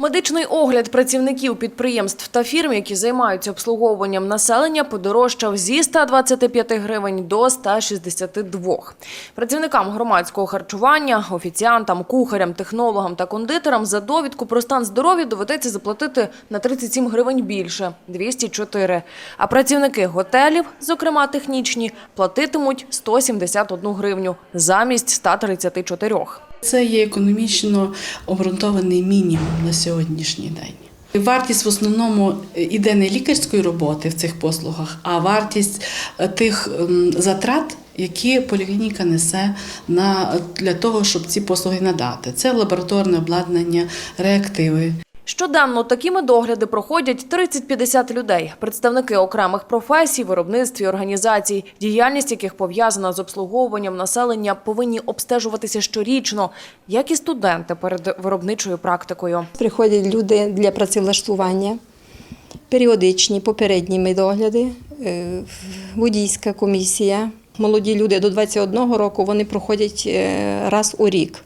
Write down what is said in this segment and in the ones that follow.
Медичний огляд працівників підприємств та фірм, які займаються обслуговуванням населення, подорожчав зі 125 гривень до 162. Працівникам громадського харчування, офіціантам, кухарям, технологам та кондитерам за довідку про стан здоров'я доведеться заплатити на 37 гривень більше – 204. А працівники готелів, зокрема технічні, платитимуть 171 гривню замість 134. Це є економічно обґрунтований мінімум на сьогоднішній день. Вартість в основному іде не лікарської роботи в цих послугах, а вартість е, тих затрат, які поліклініка несе на, для того, щоб ці послуги надати. Це лабораторне обладнання, реактиви. Щоденно такі медогляди проходять 30-50 людей, представники окремих професій, виробництв і організацій, діяльність яких пов'язана з обслуговуванням населення, повинні обстежуватися щорічно, як і студенти перед виробничою практикою. Приходять люди для працевлаштування, періодичні, попередні медогляди, е, водійська комісія. Молоді люди до 21 року вони проходять е, раз у рік.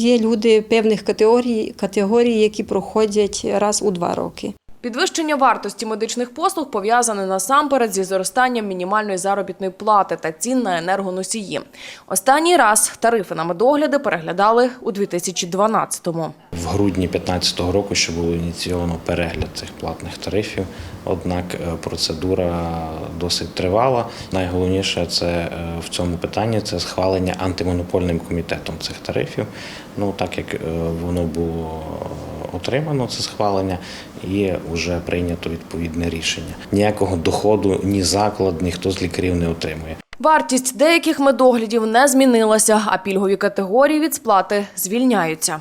Є люди певних категорій, категорій, які проходять раз у два роки. Підвищення вартості медичних послуг пов'язане насамперед зі зростанням мінімальної заробітної плати та цін на енергоносії. Останній раз тарифи на медогляди переглядали у 2012-му. В грудні 2015 року ще було ініційовано перегляд цих платних тарифів. Однак е, процедура досить тривала. Найголовніше це е, в цьому питанні це схвалення антимонопольним комітетом цих тарифів. Ну так як е, воно було отримано, це схвалення, і вже прийнято відповідне рішення. Ніякого доходу ні заклад, ніхто з лікарів не отримує. Вартість деяких медоглядів не змінилася, а пільгові категорії від сплати звільняються.